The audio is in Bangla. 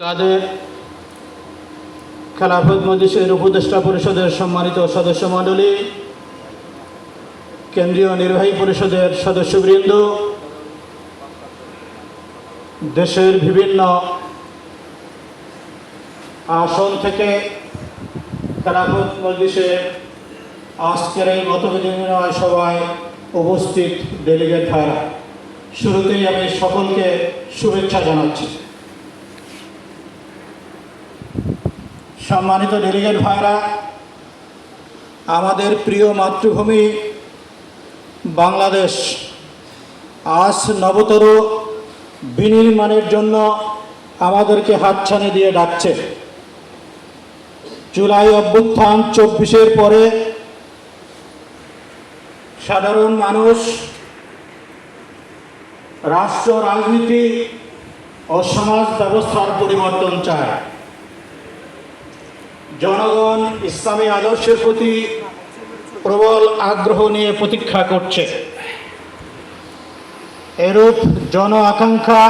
কাদের খেলাফত মজলিসের উপদেষ্টা পরিষদের সম্মানিত সদস্য মণ্ডলী, কেন্দ্রীয় নির্বাহী পরিষদের সদস্যবৃন্দ, দেশের বিভিন্ন আসন থেকে খেলাফত মজলিসের আজকের এই মতবিনিময় সভায় উপস্থিত ডেলিগেট ভাইরা। শুরুতেই আমি সকলকে শুভেচ্ছা জানাচ্ছি। সম্মানিত ডেলিগেট ভাইরা, আমাদের প্রিয় মাতৃভূমি বাংলাদেশ, আজ নবতর বিনির্মাণের জন্য আমাদেরকে হাতছানি দিয়ে ডাকছে। জুলাই অভ্যুত্থান চব্বিশের পরে সাধারণ মানুষ, রাষ্ট্র, রাজনীতি ও সমাজ ব্যবস্থার পরিবর্তন চায়। জনগণ ইসলামী আদর্শের প্রতি প্রবল আগ্রহ নিয়ে প্রতীক্ষা করছে। এরূপ জন আকাঙ্ক্ষা